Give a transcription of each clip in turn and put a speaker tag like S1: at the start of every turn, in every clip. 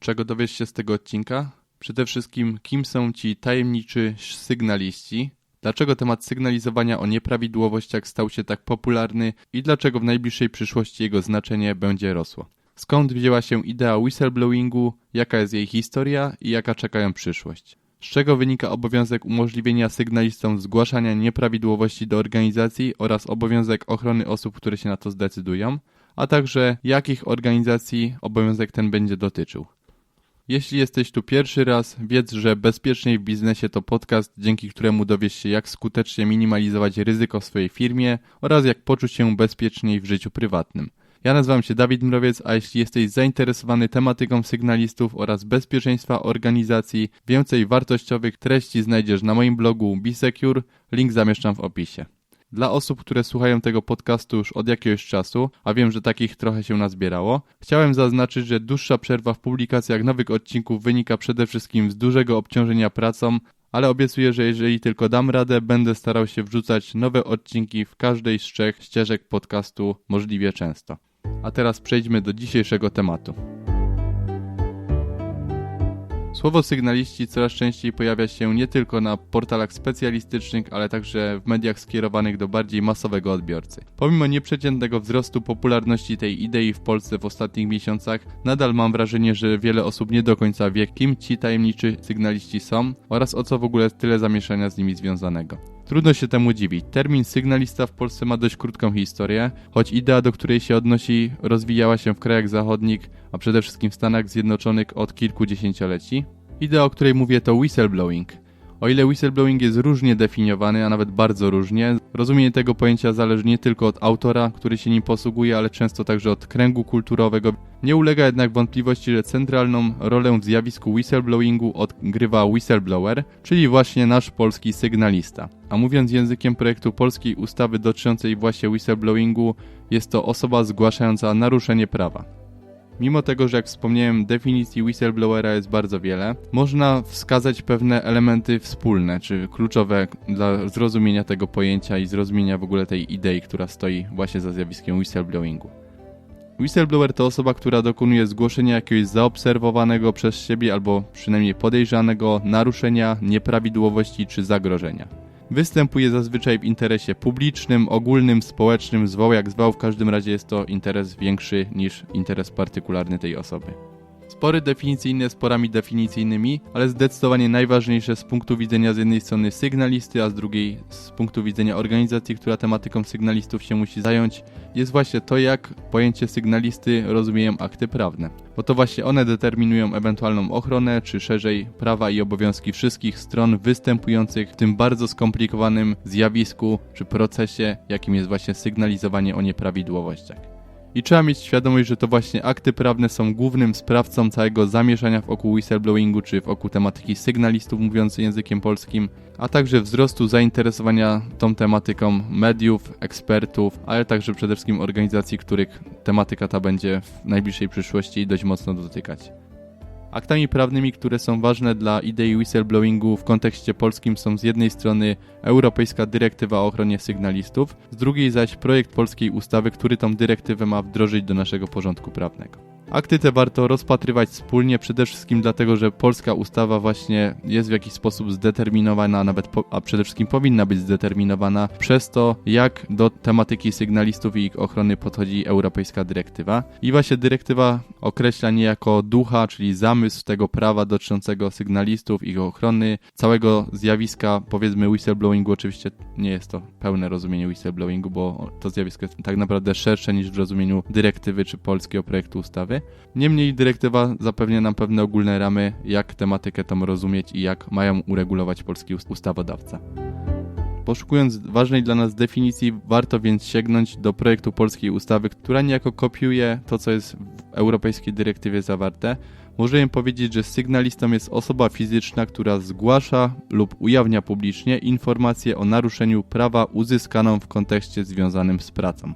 S1: Czego dowiesz się z tego odcinka? Przede wszystkim, kim są ci tajemniczy sygnaliści, dlaczego temat sygnalizowania o nieprawidłowościach stał się tak popularny i dlaczego w najbliższej przyszłości jego znaczenie będzie rosło. Skąd wzięła się idea whistleblowingu, jaka jest jej historia i jaka czeka ją przyszłość. Z czego wynika obowiązek umożliwienia sygnalistom zgłaszania nieprawidłowości do organizacji oraz obowiązek ochrony osób, które się na to zdecydują, a także jakich organizacji obowiązek ten będzie dotyczył. Jeśli jesteś tu pierwszy raz, wiedz, że Bezpieczniej w Biznesie to podcast, dzięki któremu dowiesz się, jak skutecznie minimalizować ryzyko w swojej firmie oraz jak poczuć się bezpieczniej w życiu prywatnym. Ja nazywam się Dawid Mrowiec, a jeśli jesteś zainteresowany tematyką sygnalistów oraz bezpieczeństwa organizacji, więcej wartościowych treści znajdziesz na moim blogu Bisecure, link zamieszczam w opisie. Dla osób, które słuchają tego podcastu już od jakiegoś czasu, a wiem, że takich trochę się nazbierało, chciałem zaznaczyć, że dłuższa przerwa w publikacjach nowych odcinków wynika przede wszystkim z dużego obciążenia pracą, ale obiecuję, że jeżeli tylko dam radę, będę starał się wrzucać nowe odcinki w każdej z trzech ścieżek podcastu możliwie często. A teraz przejdźmy do dzisiejszego tematu. Słowo sygnaliści coraz częściej pojawia się nie tylko na portalach specjalistycznych, ale także w mediach skierowanych do bardziej masowego odbiorcy. Pomimo nieprzeciętnego wzrostu popularności tej idei w Polsce w ostatnich miesiącach, nadal mam wrażenie, że wiele osób nie do końca wie, kim ci tajemniczy sygnaliści są oraz o co w ogóle tyle zamieszania z nimi związanego. Trudno się temu dziwić. Termin sygnalista w Polsce ma dość krótką historię, choć idea, do której się odnosi, rozwijała się w krajach zachodnich, a przede wszystkim w Stanach Zjednoczonych od kilku dziesięcioleci. Idea, o której mówię, to whistleblowing. O ile whistleblowing jest różnie definiowany, a nawet bardzo różnie, rozumienie tego pojęcia zależy nie tylko od autora, który się nim posługuje, ale często także od kręgu kulturowego. Nie ulega jednak wątpliwości, że centralną rolę w zjawisku whistleblowingu odgrywa whistleblower, czyli właśnie nasz polski sygnalista. A mówiąc językiem projektu polskiej ustawy dotyczącej właśnie whistleblowingu, jest to osoba zgłaszająca naruszenie prawa. Mimo tego, że jak wspomniałem, definicji whistleblowera jest bardzo wiele, można wskazać pewne elementy wspólne, czy kluczowe dla zrozumienia tego pojęcia i zrozumienia w ogóle tej idei, która stoi właśnie za zjawiskiem whistleblowingu. Whistleblower to osoba, która dokonuje zgłoszenia jakiegoś zaobserwowanego przez siebie albo przynajmniej podejrzanego naruszenia, nieprawidłowości czy zagrożenia. Występuje zazwyczaj w interesie publicznym, ogólnym, społecznym, zwał jak zwał, w każdym razie jest to interes większy niż interes partykularny tej osoby. Spory definicyjne sporami definicyjnymi, ale zdecydowanie najważniejsze z punktu widzenia z jednej strony sygnalisty, a z drugiej z punktu widzenia organizacji, która tematyką sygnalistów się musi zająć, jest właśnie to, jak pojęcie sygnalisty rozumieją akty prawne. Bo to właśnie one determinują ewentualną ochronę, czy szerzej prawa i obowiązki wszystkich stron występujących w tym bardzo skomplikowanym zjawisku czy procesie, jakim jest właśnie sygnalizowanie o nieprawidłowościach. I trzeba mieć świadomość, że to właśnie akty prawne są głównym sprawcą całego zamieszania wokół whistleblowingu czy wokół tematyki sygnalistów mówiących językiem polskim, a także wzrostu zainteresowania tą tematyką mediów, ekspertów, ale także przede wszystkim organizacji, których tematyka ta będzie w najbliższej przyszłości dość mocno dotykać. Aktami prawnymi, które są ważne dla idei whistleblowingu w kontekście polskim są z jednej strony Europejska Dyrektywa o ochronie sygnalistów, z drugiej zaś projekt polskiej ustawy, który tą dyrektywę ma wdrożyć do naszego porządku prawnego. Akty te warto rozpatrywać wspólnie, przede wszystkim dlatego, że polska ustawa właśnie jest w jakiś sposób zdeterminowana, nawet po, a przede wszystkim powinna być zdeterminowana przez to, jak do tematyki sygnalistów i ich ochrony podchodzi europejska dyrektywa. I właśnie dyrektywa określa niejako ducha, czyli zamysł tego prawa dotyczącego sygnalistów, ich ochrony, całego zjawiska, powiedzmy whistleblowingu, oczywiście nie jest to pełne rozumienie whistleblowingu, bo to zjawisko jest tak naprawdę szersze niż w rozumieniu dyrektywy czy polskiego projektu ustawy. Niemniej dyrektywa zapewnia nam pewne ogólne ramy, jak tematykę tą rozumieć i jak mają uregulować polski ustawodawca. Poszukując ważnej dla nas definicji, warto więc sięgnąć do projektu polskiej ustawy, która niejako kopiuje to, co jest w europejskiej dyrektywie zawarte. Możemy powiedzieć, że sygnalistą jest osoba fizyczna, która zgłasza lub ujawnia publicznie informacje o naruszeniu prawa uzyskaną w kontekście związanym z pracą.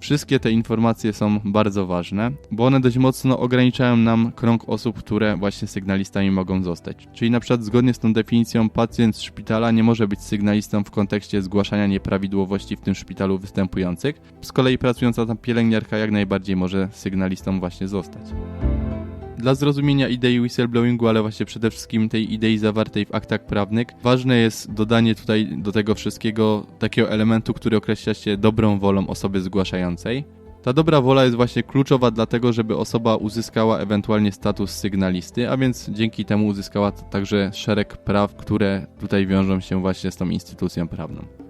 S1: Wszystkie te informacje są bardzo ważne, bo one dość mocno ograniczają nam krąg osób, które właśnie sygnalistami mogą zostać. Czyli na przykład zgodnie z tą definicją pacjent z szpitala nie może być sygnalistą w kontekście zgłaszania nieprawidłowości w tym szpitalu występujących. Z kolei pracująca tam pielęgniarka jak najbardziej może sygnalistą właśnie zostać. Dla zrozumienia idei whistleblowingu, ale właśnie przede wszystkim tej idei zawartej w aktach prawnych, ważne jest dodanie tutaj do tego wszystkiego takiego elementu, który określa się dobrą wolą osoby zgłaszającej. Ta dobra wola jest właśnie kluczowa dlatego, żeby osoba uzyskała ewentualnie status sygnalisty, a więc dzięki temu uzyskała także szereg praw, które tutaj wiążą się właśnie z tą instytucją prawną.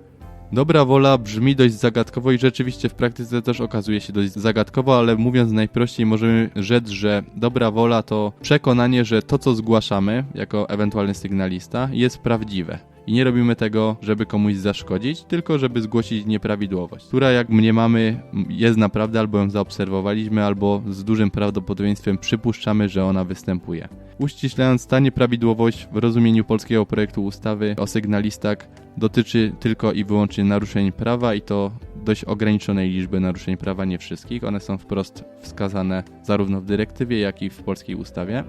S1: Dobra wola brzmi dość zagadkowo i rzeczywiście w praktyce też okazuje się dość zagadkowo, ale mówiąc najprościej możemy rzec, że dobra wola to przekonanie, że to co zgłaszamy jako ewentualny sygnalista jest prawdziwe. I nie robimy tego, żeby komuś zaszkodzić, tylko żeby zgłosić nieprawidłowość, która jak mniemamy jest naprawdę albo ją zaobserwowaliśmy, albo z dużym prawdopodobieństwem przypuszczamy, że ona występuje. Uściślając, ta nieprawidłowość w rozumieniu polskiego projektu ustawy o sygnalistach dotyczy tylko i wyłącznie naruszeń prawa i to dość ograniczonej liczby naruszeń prawa, nie wszystkich. One są wprost wskazane zarówno w dyrektywie, jak i w polskiej ustawie.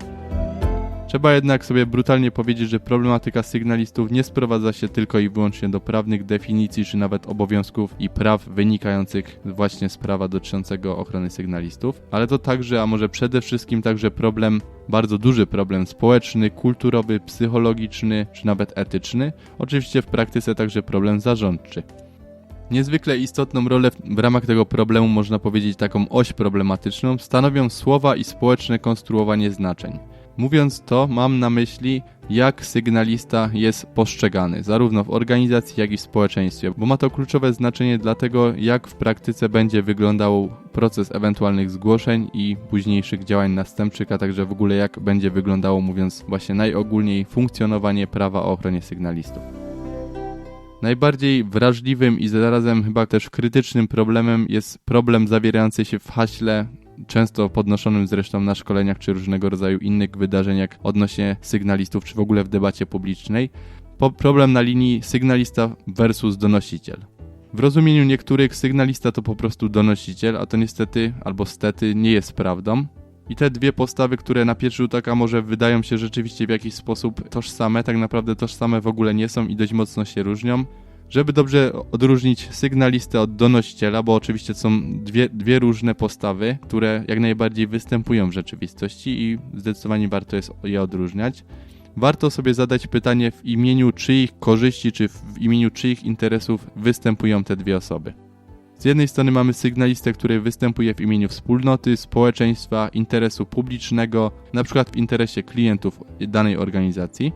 S1: Trzeba jednak sobie brutalnie powiedzieć, że problematyka sygnalistów nie sprowadza się tylko i wyłącznie do prawnych definicji, czy nawet obowiązków i praw wynikających właśnie z prawa dotyczącego ochrony sygnalistów, ale to także, a może przede wszystkim także problem, bardzo duży problem społeczny, kulturowy, psychologiczny, czy nawet etyczny, oczywiście w praktyce także problem zarządczy. Niezwykle istotną rolę w ramach tego problemu, można powiedzieć taką oś problematyczną, stanowią słowa i społeczne konstruowanie znaczeń. Mówiąc to, mam na myśli, jak sygnalista jest postrzegany, zarówno w organizacji, jak i w społeczeństwie, bo ma to kluczowe znaczenie dla tego, jak w praktyce będzie wyglądał proces ewentualnych zgłoszeń i późniejszych działań następczych, a także w ogóle jak będzie wyglądało, mówiąc właśnie najogólniej, funkcjonowanie prawa o ochronie sygnalistów. Najbardziej wrażliwym i zarazem chyba też krytycznym problemem jest problem zawierający się w haśle często podnoszonym zresztą na szkoleniach czy różnego rodzaju innych wydarzeniach odnośnie sygnalistów, czy w ogóle w debacie publicznej. Problem na linii sygnalista versus donosiciel. W rozumieniu niektórych sygnalista to po prostu donosiciel, a to niestety albo stety nie jest prawdą. I te dwie postawy, które na pierwszy rzut oka może wydają się rzeczywiście w jakiś sposób tożsame, tak naprawdę tożsame w ogóle nie są i dość mocno się różnią. Żeby dobrze odróżnić sygnalistę od donosiciela, bo oczywiście są dwie, dwie różne postawy, które jak najbardziej występują w rzeczywistości i zdecydowanie warto jest je odróżniać. Warto sobie zadać pytanie w imieniu czyich korzyści czy w imieniu czyich interesów występują te dwie osoby. Z jednej strony mamy sygnalistę, który występuje w imieniu wspólnoty, społeczeństwa, interesu publicznego, przykład w interesie klientów danej organizacji.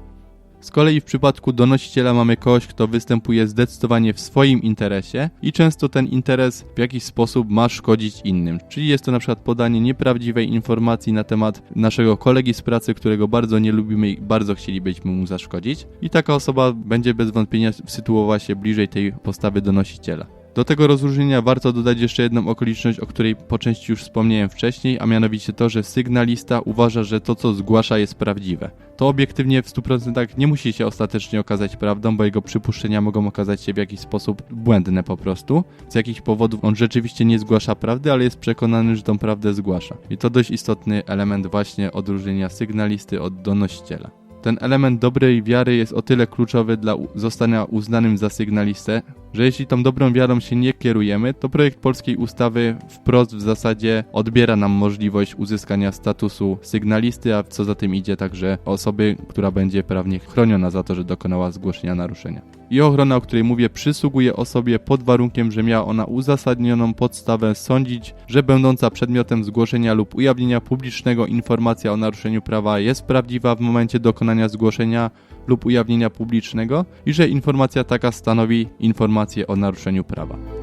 S1: Z kolei w przypadku donosiciela mamy kogoś, kto występuje zdecydowanie w swoim interesie i często ten interes w jakiś sposób ma szkodzić innym. Czyli jest to na przykład podanie nieprawdziwej informacji na temat naszego kolegi z pracy, którego bardzo nie lubimy i bardzo chcielibyśmy mu zaszkodzić. I taka osoba będzie bez wątpienia sytuować się bliżej tej postawy donosiciela. Do tego rozróżnienia warto dodać jeszcze jedną okoliczność, o której po części już wspomniałem wcześniej, a mianowicie to, że sygnalista uważa, że to, co zgłasza, jest prawdziwe. To obiektywnie w 100% nie musi się ostatecznie okazać prawdą, bo jego przypuszczenia mogą okazać się w jakiś sposób błędne po prostu. Z jakich powodów on rzeczywiście nie zgłasza prawdy, ale jest przekonany, że tą prawdę zgłasza. I to dość istotny element właśnie odróżnienia sygnalisty od donosiciela. Ten element dobrej wiary jest o tyle kluczowy dla zostania uznanym za sygnalistę, że jeśli tą dobrą wiarą się nie kierujemy, to projekt polskiej ustawy wprost w zasadzie odbiera nam możliwość uzyskania statusu sygnalisty, a co za tym idzie także osoby, która będzie prawnie chroniona za to, że dokonała zgłoszenia naruszenia. I ochrona, o której mówię, przysługuje osobie pod warunkiem, że miała ona uzasadnioną podstawę sądzić, że będąca przedmiotem zgłoszenia lub ujawnienia publicznego informacja o naruszeniu prawa jest prawdziwa w momencie dokonania zgłoszenia lub ujawnienia publicznego i że informacja taka stanowi informację o naruszeniu prawa.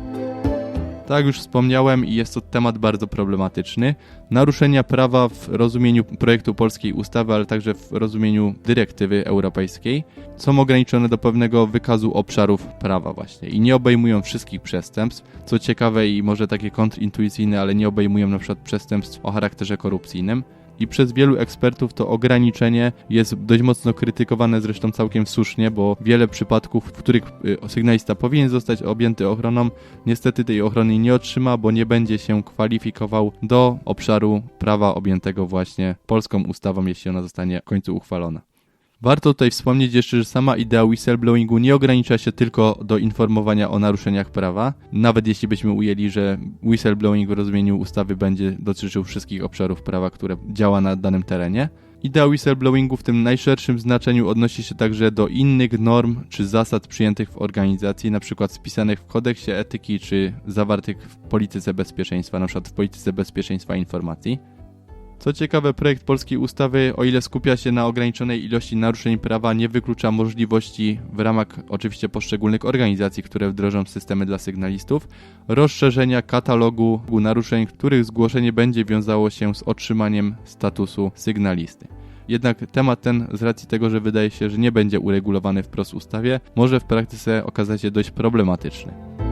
S1: Tak jak już wspomniałem jest to temat bardzo problematyczny, naruszenia prawa w rozumieniu projektu polskiej ustawy, ale także w rozumieniu dyrektywy europejskiej są ograniczone do pewnego wykazu obszarów prawa właśnie. I nie obejmują wszystkich przestępstw. Co ciekawe i może takie kontrintuicyjne, ale nie obejmują na przykład przestępstw o charakterze korupcyjnym i przez wielu ekspertów to ograniczenie jest dość mocno krytykowane, zresztą całkiem słusznie, bo wiele przypadków, w których y, sygnalista powinien zostać objęty ochroną, niestety tej ochrony nie otrzyma, bo nie będzie się kwalifikował do obszaru prawa objętego właśnie polską ustawą, jeśli ona zostanie w końcu uchwalona. Warto tutaj wspomnieć jeszcze, że sama idea whistleblowingu nie ogranicza się tylko do informowania o naruszeniach prawa, nawet jeśli byśmy ujęli, że whistleblowing w rozumieniu ustawy będzie dotyczył wszystkich obszarów prawa, które działa na danym terenie. Idea whistleblowingu w tym najszerszym znaczeniu odnosi się także do innych norm czy zasad przyjętych w organizacji, np. spisanych w kodeksie etyki czy zawartych w polityce bezpieczeństwa, np. w polityce bezpieczeństwa informacji. Co ciekawe, projekt polskiej ustawy, o ile skupia się na ograniczonej ilości naruszeń prawa, nie wyklucza możliwości w ramach oczywiście poszczególnych organizacji, które wdrożą systemy dla sygnalistów, rozszerzenia katalogu naruszeń, których zgłoszenie będzie wiązało się z otrzymaniem statusu sygnalisty. Jednak temat ten, z racji tego, że wydaje się, że nie będzie uregulowany wprost w ustawie, może w praktyce okazać się dość problematyczny.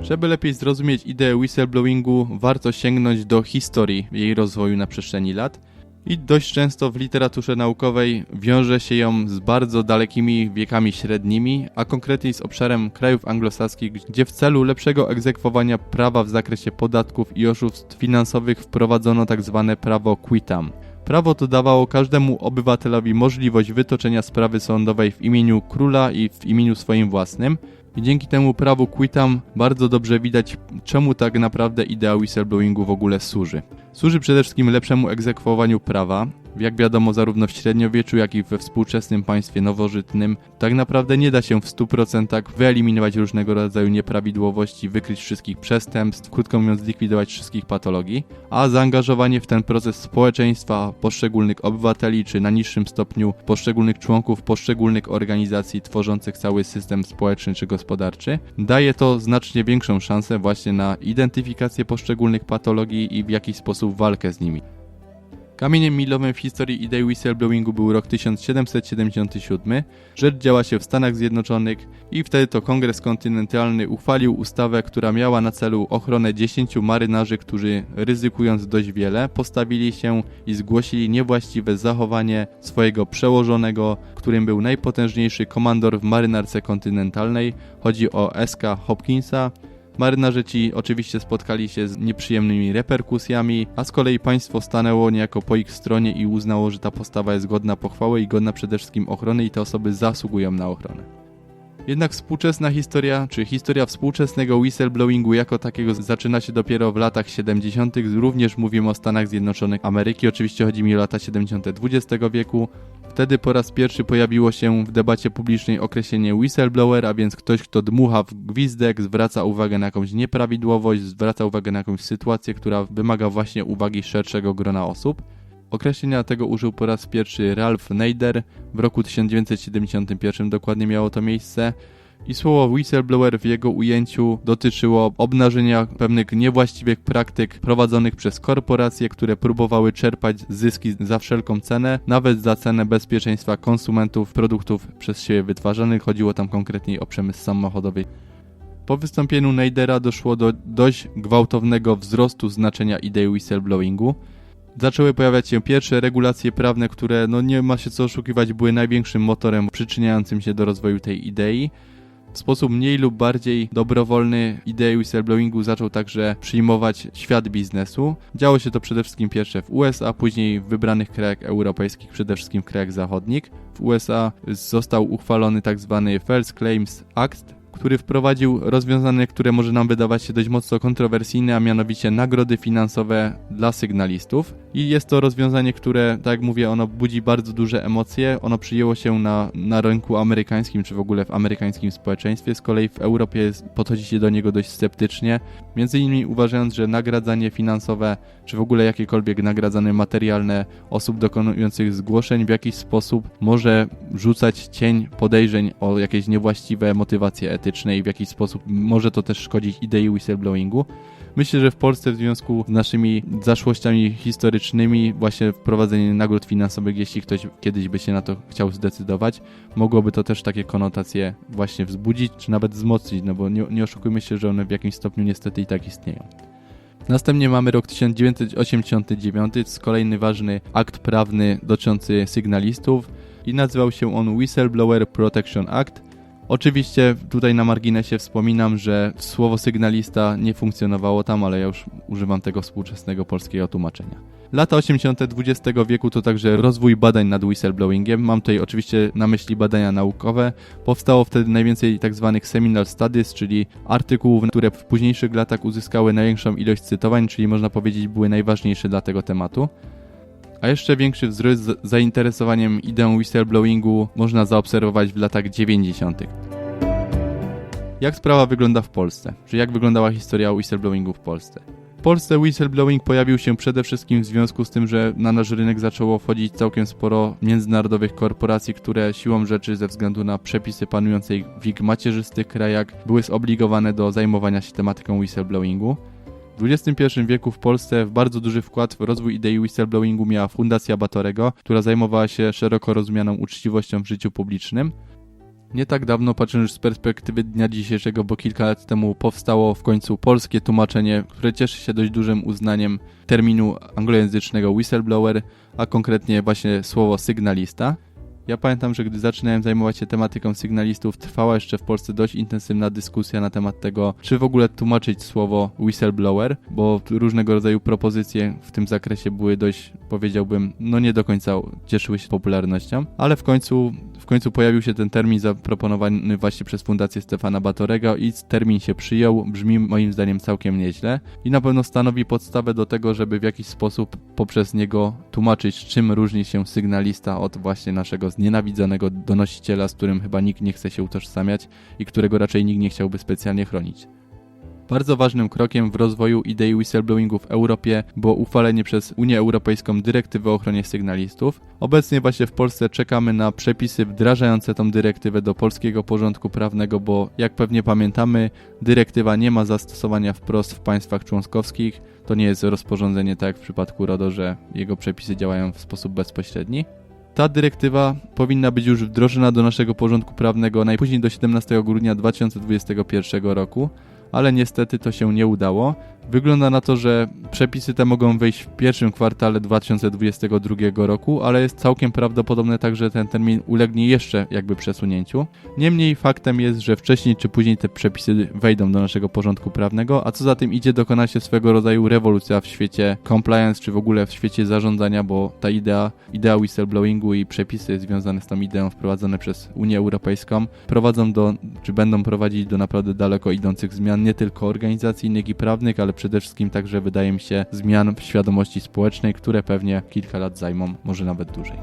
S1: Żeby lepiej zrozumieć ideę whistleblowingu, warto sięgnąć do historii jej rozwoju na przestrzeni lat. I dość często w literaturze naukowej wiąże się ją z bardzo dalekimi wiekami średnimi, a konkretniej z obszarem krajów anglosaskich, gdzie w celu lepszego egzekwowania prawa w zakresie podatków i oszustw finansowych wprowadzono tzw. Tak prawo quitam. Prawo to dawało każdemu obywatelowi możliwość wytoczenia sprawy sądowej w imieniu króla i w imieniu swoim własnym, i dzięki temu prawu quitam bardzo dobrze widać, czemu tak naprawdę idea whistleblowingu w ogóle służy. Służy przede wszystkim lepszemu egzekwowaniu prawa, jak wiadomo, zarówno w średniowieczu, jak i we współczesnym państwie nowożytnym, tak naprawdę nie da się w 100% wyeliminować różnego rodzaju nieprawidłowości, wykryć wszystkich przestępstw, krótko mówiąc, zlikwidować wszystkich patologii, a zaangażowanie w ten proces społeczeństwa, poszczególnych obywateli, czy na niższym stopniu poszczególnych członków poszczególnych organizacji tworzących cały system społeczny czy gospodarczy, daje to znacznie większą szansę właśnie na identyfikację poszczególnych patologii i w jakiś sposób walkę z nimi. Kamieniem milowym w historii idei whistleblowingu był rok 1777. Rzecz działa się w Stanach Zjednoczonych i wtedy to Kongres Kontynentalny uchwalił ustawę, która miała na celu ochronę 10 marynarzy, którzy ryzykując dość wiele, postawili się i zgłosili niewłaściwe zachowanie swojego przełożonego, którym był najpotężniejszy komandor w marynarce kontynentalnej. Chodzi o S.K. Hopkinsa, Marynarze ci oczywiście spotkali się z nieprzyjemnymi reperkusjami, a z kolei państwo stanęło niejako po ich stronie i uznało, że ta postawa jest godna pochwały i godna przede wszystkim ochrony i te osoby zasługują na ochronę. Jednak współczesna historia, czy historia współczesnego whistleblowingu jako takiego zaczyna się dopiero w latach 70. Również mówimy o Stanach Zjednoczonych Ameryki, oczywiście chodzi mi o lata 70. XX wieku. Wtedy po raz pierwszy pojawiło się w debacie publicznej określenie whistleblower, a więc ktoś, kto dmucha w gwizdek, zwraca uwagę na jakąś nieprawidłowość, zwraca uwagę na jakąś sytuację, która wymaga właśnie uwagi szerszego grona osób. Określenia tego użył po raz pierwszy Ralph Nader w roku 1971, dokładnie miało to miejsce. I słowo whistleblower w jego ujęciu dotyczyło obnażenia pewnych niewłaściwych praktyk prowadzonych przez korporacje, które próbowały czerpać zyski za wszelką cenę, nawet za cenę bezpieczeństwa konsumentów produktów przez siebie wytwarzanych. Chodziło tam konkretnie o przemysł samochodowy. Po wystąpieniu Nadera doszło do dość gwałtownego wzrostu znaczenia idei whistleblowingu zaczęły pojawiać się pierwsze regulacje prawne, które no nie ma się co oszukiwać, były największym motorem przyczyniającym się do rozwoju tej idei. W sposób mniej lub bardziej dobrowolny ideę whistleblowingu zaczął także przyjmować świat biznesu. Działo się to przede wszystkim pierwsze w USA, później w wybranych krajach europejskich, przede wszystkim w krajach zachodnich. W USA został uchwalony tzw. Tak First Claims Act, który wprowadził rozwiązanie, które może nam wydawać się dość mocno kontrowersyjne, a mianowicie nagrody finansowe dla sygnalistów. I jest to rozwiązanie, które, tak jak mówię, ono budzi bardzo duże emocje. Ono przyjęło się na, na rynku amerykańskim, czy w ogóle w amerykańskim społeczeństwie. Z kolei w Europie podchodzi się do niego dość sceptycznie. Między innymi uważając, że nagradzanie finansowe, czy w ogóle jakiekolwiek nagradzanie materialne osób dokonujących zgłoszeń w jakiś sposób może rzucać cień podejrzeń o jakieś niewłaściwe motywacje etyczne i w jakiś sposób może to też szkodzić idei whistleblowingu. Myślę, że w Polsce w związku z naszymi zaszłościami historycznymi właśnie wprowadzenie nagród finansowych, jeśli ktoś kiedyś by się na to chciał zdecydować, mogłoby to też takie konotacje właśnie wzbudzić, czy nawet wzmocnić, no bo nie, nie oszukujmy się, że one w jakimś stopniu niestety i tak istnieją. Następnie mamy rok 1989, to jest kolejny ważny akt prawny dotyczący sygnalistów i nazywał się on Whistleblower Protection Act. Oczywiście tutaj na marginesie wspominam, że słowo sygnalista nie funkcjonowało tam, ale ja już używam tego współczesnego polskiego tłumaczenia. Lata 80. XX wieku to także rozwój badań nad whistleblowingiem. Mam tutaj oczywiście na myśli badania naukowe. Powstało wtedy najwięcej tzw. Tak seminal studies, czyli artykułów, które w późniejszych latach uzyskały największą ilość cytowań, czyli można powiedzieć były najważniejsze dla tego tematu. A jeszcze większy wzrost zainteresowaniem ideą whistleblowingu można zaobserwować w latach 90. Jak sprawa wygląda w Polsce? Czy jak wyglądała historia whistleblowingu w Polsce? W Polsce whistleblowing pojawił się przede wszystkim w związku z tym, że na nasz rynek zaczęło wchodzić całkiem sporo międzynarodowych korporacji, które siłą rzeczy ze względu na przepisy panujące w ich macierzystych krajach były zobligowane do zajmowania się tematyką whistleblowingu. W XXI wieku w Polsce bardzo duży wkład w rozwój idei whistleblowingu miała Fundacja Batorego, która zajmowała się szeroko rozumianą uczciwością w życiu publicznym. Nie tak dawno, patrząc z perspektywy dnia dzisiejszego, bo kilka lat temu powstało w końcu polskie tłumaczenie, które cieszy się dość dużym uznaniem terminu anglojęzycznego whistleblower, a konkretnie właśnie słowo sygnalista. Ja pamiętam, że gdy zaczynałem zajmować się tematyką sygnalistów, trwała jeszcze w Polsce dość intensywna dyskusja na temat tego, czy w ogóle tłumaczyć słowo whistleblower, bo różnego rodzaju propozycje w tym zakresie były dość, powiedziałbym, no nie do końca cieszyły się popularnością, ale w końcu w końcu pojawił się ten termin zaproponowany właśnie przez Fundację Stefana Batorego i termin się przyjął, brzmi moim zdaniem całkiem nieźle i na pewno stanowi podstawę do tego, żeby w jakiś sposób poprzez niego tłumaczyć, czym różni się sygnalista od właśnie naszego znienawidzonego donosiciela, z którym chyba nikt nie chce się utożsamiać i którego raczej nikt nie chciałby specjalnie chronić. Bardzo ważnym krokiem w rozwoju idei whistleblowingu w Europie było uchwalenie przez Unię Europejską dyrektywy o ochronie sygnalistów. Obecnie właśnie w Polsce czekamy na przepisy wdrażające tą dyrektywę do polskiego porządku prawnego, bo jak pewnie pamiętamy, dyrektywa nie ma zastosowania wprost w państwach członkowskich. To nie jest rozporządzenie tak jak w przypadku RODO, że jego przepisy działają w sposób bezpośredni. Ta dyrektywa powinna być już wdrożona do naszego porządku prawnego najpóźniej do 17 grudnia 2021 roku ale niestety to się nie udało. Wygląda na to, że przepisy te mogą wejść w pierwszym kwartale 2022 roku, ale jest całkiem prawdopodobne także, że ten termin ulegnie jeszcze jakby przesunięciu. Niemniej faktem jest, że wcześniej czy później te przepisy wejdą do naszego porządku prawnego, a co za tym idzie dokona się swego rodzaju rewolucja w świecie compliance, czy w ogóle w świecie zarządzania, bo ta idea, idea whistleblowingu i przepisy związane z tą ideą wprowadzone przez Unię Europejską prowadzą do, czy będą prowadzić do naprawdę daleko idących zmian, nie tylko organizacyjnych i prawnych, ale przede wszystkim także wydaje mi się zmian w świadomości społecznej, które pewnie kilka lat zajmą, może nawet dłużej.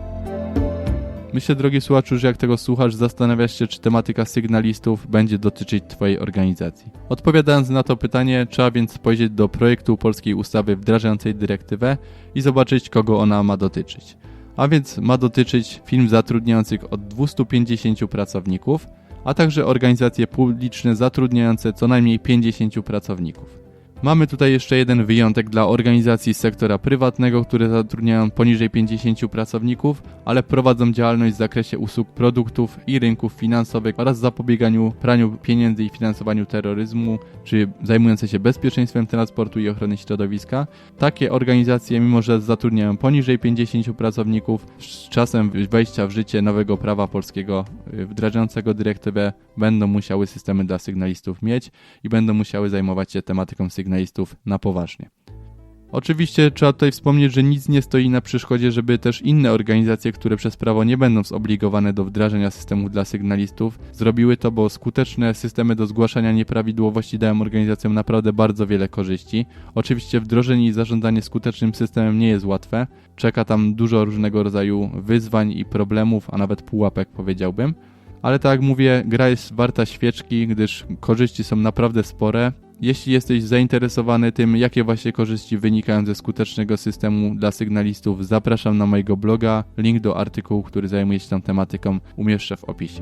S1: Myślę, drogi słuchaczu, że jak tego słuchasz, zastanawiasz się, czy tematyka sygnalistów będzie dotyczyć Twojej organizacji. Odpowiadając na to pytanie, trzeba więc spojrzeć do projektu polskiej ustawy wdrażającej dyrektywę i zobaczyć, kogo ona ma dotyczyć. A więc ma dotyczyć firm zatrudniających od 250 pracowników, a także organizacje publiczne zatrudniające co najmniej 50 pracowników. Mamy tutaj jeszcze jeden wyjątek dla organizacji sektora prywatnego, które zatrudniają poniżej 50 pracowników, ale prowadzą działalność w zakresie usług produktów i rynków finansowych oraz zapobieganiu praniu pieniędzy i finansowaniu terroryzmu, czy zajmujące się bezpieczeństwem transportu i ochrony środowiska. Takie organizacje, mimo że zatrudniają poniżej 50 pracowników, z czasem wejścia w życie nowego prawa polskiego y, wdrażającego dyrektywę będą musiały systemy dla sygnalistów mieć i będą musiały zajmować się tematyką sygnalistów na poważnie. Oczywiście trzeba tutaj wspomnieć, że nic nie stoi na przeszkodzie, żeby też inne organizacje, które przez prawo nie będą zobligowane do wdrażania systemów dla sygnalistów, zrobiły to, bo skuteczne systemy do zgłaszania nieprawidłowości dają organizacjom naprawdę bardzo wiele korzyści. Oczywiście wdrożenie i zarządzanie skutecznym systemem nie jest łatwe. Czeka tam dużo różnego rodzaju wyzwań i problemów, a nawet pułapek powiedziałbym ale tak jak mówię, gra jest warta świeczki, gdyż korzyści są naprawdę spore. Jeśli jesteś zainteresowany tym, jakie właśnie korzyści wynikają ze skutecznego systemu dla sygnalistów, zapraszam na mojego bloga. Link do artykułu, który zajmuje się tą tematyką, umieszczę w opisie.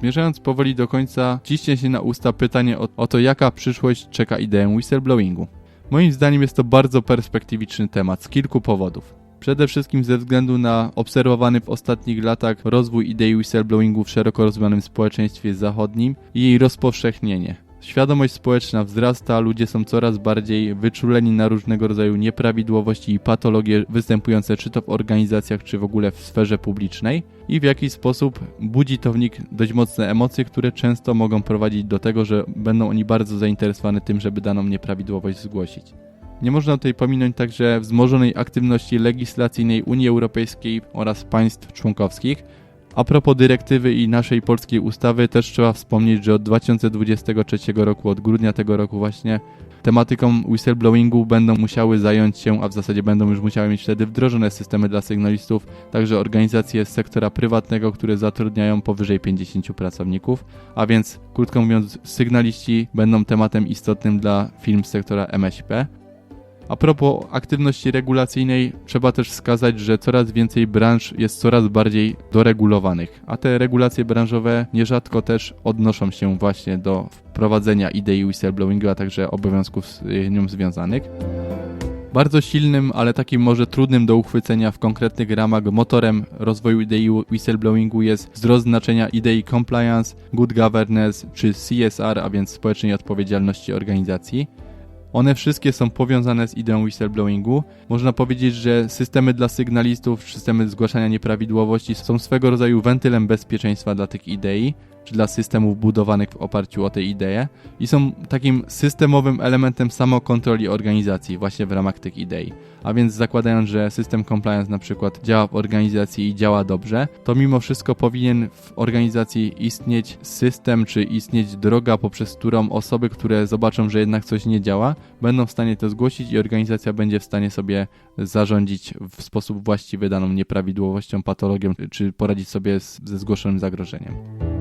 S1: Zmierzając powoli do końca, ciśnie się na usta pytanie o, o to, jaka przyszłość czeka ideę whistleblowingu. Moim zdaniem jest to bardzo perspektywiczny temat z kilku powodów. Przede wszystkim ze względu na obserwowany w ostatnich latach rozwój idei whistleblowingu w szeroko rozumianym społeczeństwie zachodnim i jej rozpowszechnienie. Świadomość społeczna wzrasta, ludzie są coraz bardziej wyczuleni na różnego rodzaju nieprawidłowości i patologie występujące czy to w organizacjach, czy w ogóle w sferze publicznej i w jakiś sposób budzi to w nich dość mocne emocje, które często mogą prowadzić do tego, że będą oni bardzo zainteresowani tym, żeby daną nieprawidłowość zgłosić. Nie można tutaj pominąć także wzmożonej aktywności legislacyjnej Unii Europejskiej oraz państw członkowskich. A propos dyrektywy i naszej polskiej ustawy, też trzeba wspomnieć, że od 2023 roku, od grudnia tego roku właśnie, tematyką whistleblowingu będą musiały zająć się, a w zasadzie będą już musiały mieć wtedy wdrożone systemy dla sygnalistów, także organizacje z sektora prywatnego, które zatrudniają powyżej 50 pracowników, a więc krótko mówiąc, sygnaliści będą tematem istotnym dla firm z sektora MŚP. A propos aktywności regulacyjnej, trzeba też wskazać, że coraz więcej branż jest coraz bardziej doregulowanych, a te regulacje branżowe nierzadko też odnoszą się właśnie do wprowadzenia idei whistleblowingu, a także obowiązków z nią związanych. Bardzo silnym, ale takim może trudnym do uchwycenia w konkretnych ramach motorem rozwoju idei whistleblowingu jest wzrost znaczenia idei compliance, good governance czy CSR, a więc społecznej odpowiedzialności organizacji. One wszystkie są powiązane z ideą whistleblowingu. Można powiedzieć, że systemy dla sygnalistów, systemy zgłaszania nieprawidłowości są swego rodzaju wentylem bezpieczeństwa dla tych idei, czy dla systemów budowanych w oparciu o te idee i są takim systemowym elementem samokontroli organizacji właśnie w ramach tych idei. A więc zakładając, że system compliance na przykład działa w organizacji i działa dobrze, to mimo wszystko powinien w organizacji istnieć system czy istnieć droga, poprzez którą osoby, które zobaczą, że jednak coś nie działa, będą w stanie to zgłosić i organizacja będzie w stanie sobie zarządzić w sposób właściwy daną nieprawidłowością, patologią, czy poradzić sobie z, ze zgłoszonym zagrożeniem.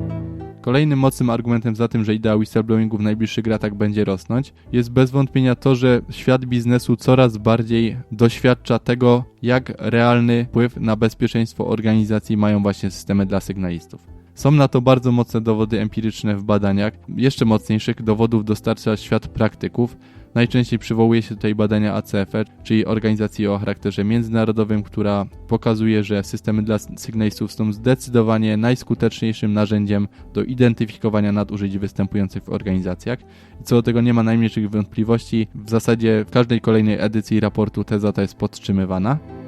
S1: Kolejnym mocnym argumentem za tym, że idea whistleblowingu w najbliższych latach będzie rosnąć, jest bez wątpienia to, że świat biznesu coraz bardziej doświadcza tego, jak realny wpływ na bezpieczeństwo organizacji mają właśnie systemy dla sygnalistów. Są na to bardzo mocne dowody empiryczne w badaniach. Jeszcze mocniejszych dowodów dostarcza świat praktyków, Najczęściej przywołuje się tutaj badania ACFR, czyli organizacji o charakterze międzynarodowym, która pokazuje, że systemy dla sygnalistów są zdecydowanie najskuteczniejszym narzędziem do identyfikowania nadużyć występujących w organizacjach. I co do tego nie ma najmniejszych wątpliwości, w zasadzie w każdej kolejnej edycji raportu teza ta jest podtrzymywana.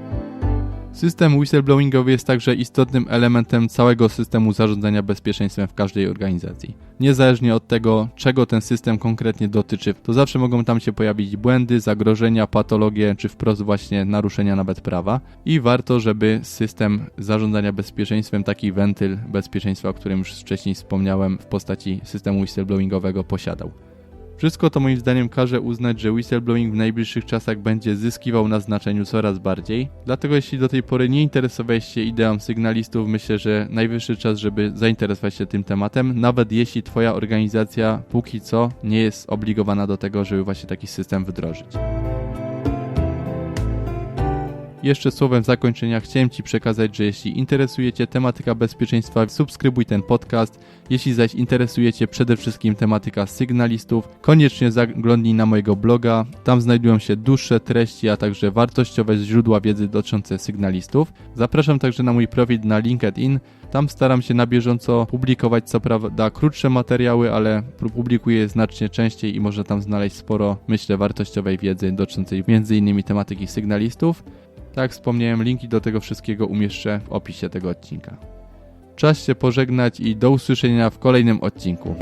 S1: System whistleblowingowy jest także istotnym elementem całego systemu zarządzania bezpieczeństwem w każdej organizacji. Niezależnie od tego, czego ten system konkretnie dotyczy, to zawsze mogą tam się pojawić błędy, zagrożenia, patologie, czy wprost właśnie naruszenia nawet prawa. I warto, żeby system zarządzania bezpieczeństwem, taki wentyl bezpieczeństwa, o którym już wcześniej wspomniałem, w postaci systemu whistleblowingowego posiadał. Wszystko to moim zdaniem każe uznać, że whistleblowing w najbliższych czasach będzie zyskiwał na znaczeniu coraz bardziej. Dlatego jeśli do tej pory nie interesowałeś się ideą sygnalistów, myślę, że najwyższy czas, żeby zainteresować się tym tematem, nawet jeśli Twoja organizacja póki co nie jest obligowana do tego, żeby właśnie taki system wdrożyć. Jeszcze słowem zakończenia chciałem Ci przekazać, że jeśli interesuje Cię tematyka bezpieczeństwa, subskrybuj ten podcast. Jeśli zaś interesuje Cię przede wszystkim tematyka sygnalistów, koniecznie zaglądnij na mojego bloga. Tam znajdują się dłuższe treści, a także wartościowe źródła wiedzy dotyczące sygnalistów. Zapraszam także na mój profil na LinkedIn. Tam staram się na bieżąco publikować co prawda krótsze materiały, ale publikuję je znacznie częściej i można tam znaleźć sporo, myślę, wartościowej wiedzy dotyczącej m.in. tematyki sygnalistów. Tak jak wspomniałem, linki do tego wszystkiego umieszczę w opisie tego odcinka. Czas się pożegnać i do usłyszenia w kolejnym odcinku.